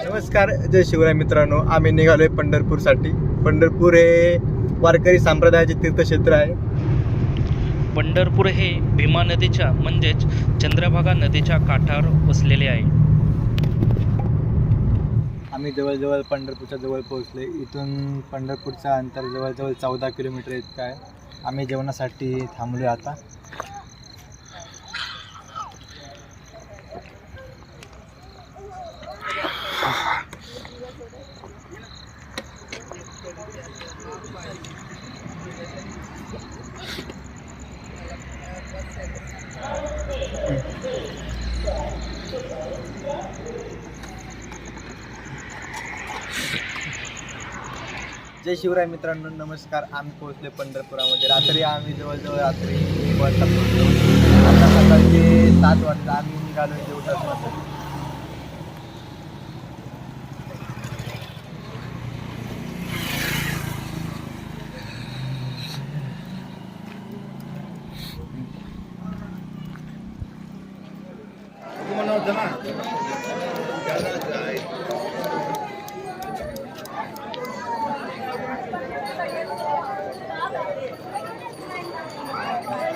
नमस्कार जय शिवराय मित्रांनो. आम्ही निघालोय पंढरपूरसाठी. पंढरपूर हे वारकरी संप्रदायाचे तीर्थक्षेत्र आहे. पंढरपूर हे भीमा नदीच्या म्हणजेच चंद्रभागा नदीच्या काठावर वसलेले आहे. आम्ही जवळजवळ पंढरपूरच्या जवळ पोहोचले. इथून पंढरपूरचा अंतर जवळजवळ चौदा किलोमीटर इतकं आहे. आम्ही जेवणासाठी थांबलो आता. जय शिवराय मित्रांनो नमस्कार. आम्ही पोहोचले पंढरपुरामध्ये. रात्री आम्ही जवळजवळ रात्री एक वाजता पोहोचलो. आता सकाळचे सात वाजता आम्ही निघालो जेवणासाठी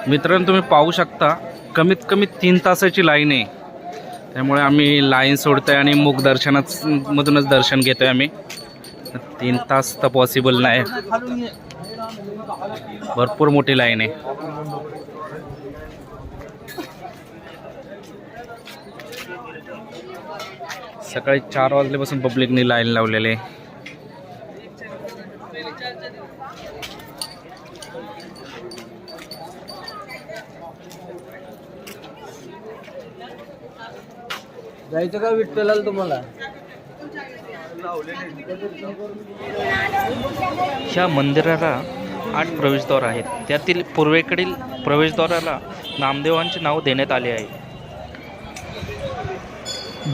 मित्रांनो तुम्ही पाहू शकता कमीत कमी तीन तासाची लाईन आहे. त्यामुळे आम्ही लाईन सोडतोय आणि मुख दर्शनाच मधूनच दर्शन घेतोय आम्ही. तीन तास तर पॉसिबल नाही. भरपूर मोठी लाईन आहे. सकाळी चार वाजल्यापासून पब्लिकने लाईन लावलेले जायचं का विठ्ठलाला तुम्हाला? ह्या मंदिराला आठ प्रवेशद्वार आहेत. त्यातील पूर्वेकडील प्रवेशद्वाराला नामदेवांचे नाव देण्यात आले आहे.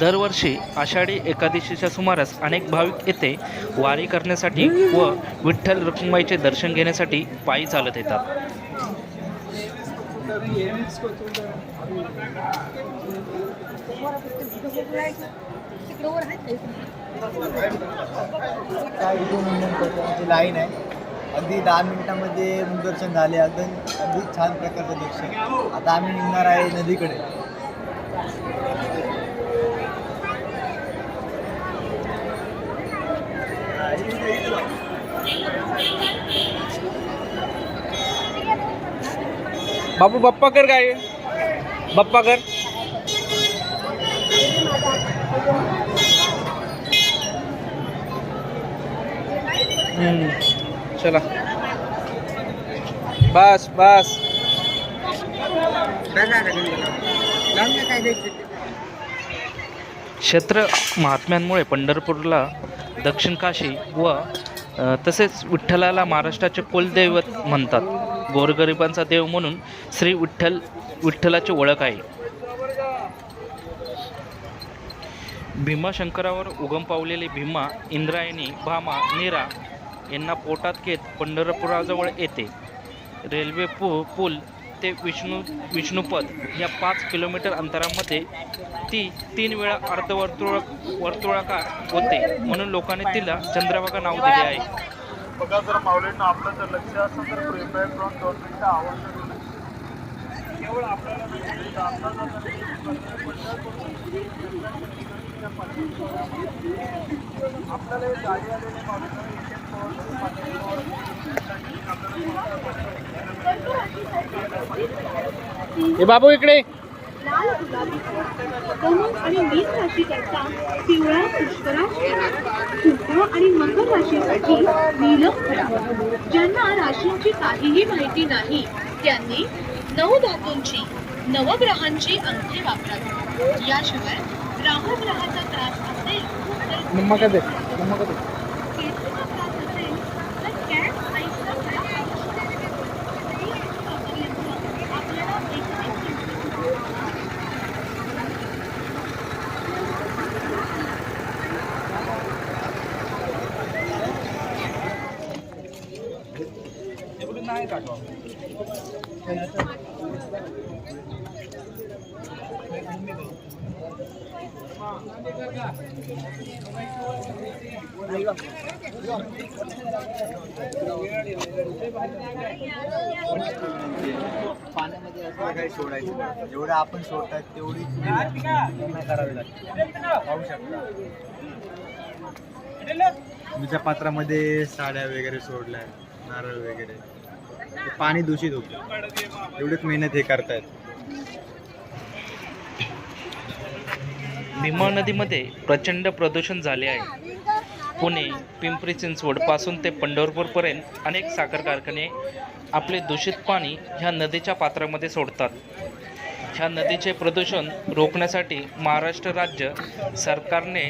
दरवर्षी आषाढी एकादशीच्या सुमारास अनेक भाविक येथे वारी करण्यासाठी व विठ्ठल रुक्माईचे दर्शन घेण्यासाठी पायी चालत येतात. काय इथून लाईन आहे. अगदी दहा मिनिटामध्ये दर्शन झाले. अगदी अगदी छान प्रकारचं दर्शन. आता आम्ही निघणार आहे नदीकडे. बापू बाप्पा कर काय बाप्पा कर. चला. बस बस. क्षेत्र महात्म्यांमुळे पंढरपूरला दक्षिण काशी व तसेच विठ्ठलाला महाराष्ट्राचे कुलदैवत म्हणतात. गोरगरिबांचा देव म्हणून श्री विठ्ठल विठ्ठलाची ओळख आहे. भीमाशंकरावर उगम पावलेले भीमा इंद्रायणी भामा नीरा यांना पोटात घेत पंढरपुराजवळ येते. रेल्वे पु पूल ते विष्णू विष्णुपद या पाच किलोमीटर अंतरामध्ये ती तीन वेळा अर्धवर्तुळ वर्तुळाकार होते म्हणून लोकांनी तिला चंद्रभागा नाव दिले आहे. बघा जर माऊलींना आपलं जर लक्ष असेल तर करून दोन मिनिटं केवळ आपल्याला आपल्याला गाडी आलेले हे बाबू इकडे. आणि मीन राशीकरता पिवळा पुष्कराज कुंभ आणि मकर राशीसाठी नीलम ज्यांना राशींची काहीही माहिती नाही त्यांनी नऊ धातूंची नवग्रहांची अंगठी वापरावी. याशिवाय राहुग्रहाचा त्रास असेल काही सोडायचं जेवढं आपण सोडतात तेवढी करावी लागते पाहू शकता तुमच्या पात्रामध्ये साड्या वगैरे सोडल्या नारळ वगैरे ते पाणी दूषित होतं. एवढीच मेहनत हे करतायत. भीमा नदीमध्ये प्रचंड प्रदूषण झाले आहे. पुणे पिंपरी चिंचवडपासून ते पंढरपूरपर्यंत अनेक साखर कारखाने आपले दूषित पाणी ह्या नदीच्या पात्रामध्ये सोडतात. ह्या नदीचे प्रदूषण रोखण्यासाठी महाराष्ट्र राज्य सरकारने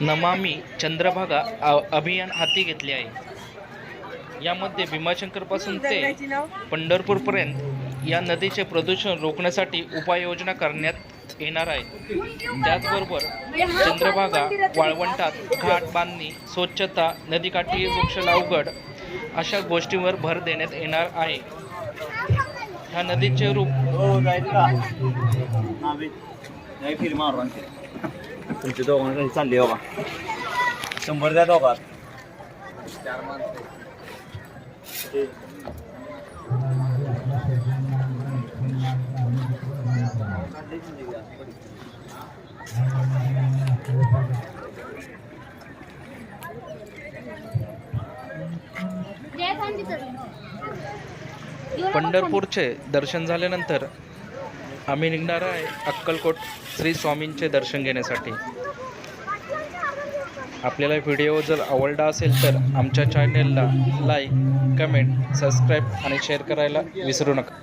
नमामी चंद्रभागा अभियान हाती घेतले आहे. यामध्ये भीमाशंकरपासून ते पंढरपूरपर्यंत या नदीचे प्रदूषण रोखण्यासाठी उपाययोजना करण्यात येणार आहे. त्याचबरोबर चंद्रभागा वाळवंटात घाट बांधणी स्वच्छता नदीकाठी वृक्ष लावगड अशा गोष्टींवर भर देण्यात येणार आहे. ह्या नदीचे रूप तुमचे दोघांना चालले बघा. शंभर द्या दोघात. चार माणसं पंढरपूरचे दर्शन झाल्यानंतर आम्ही निघणार आहे अक्कलकोट श्री स्वामींचे दर्शन घेण्यासाठी. आपल्याला व्हिडिओ जर आवडला असेल तर आमच्या चॅनेलला लाईक कमेंट सबस्क्राईब आणि शेअर करायला विसरू नका.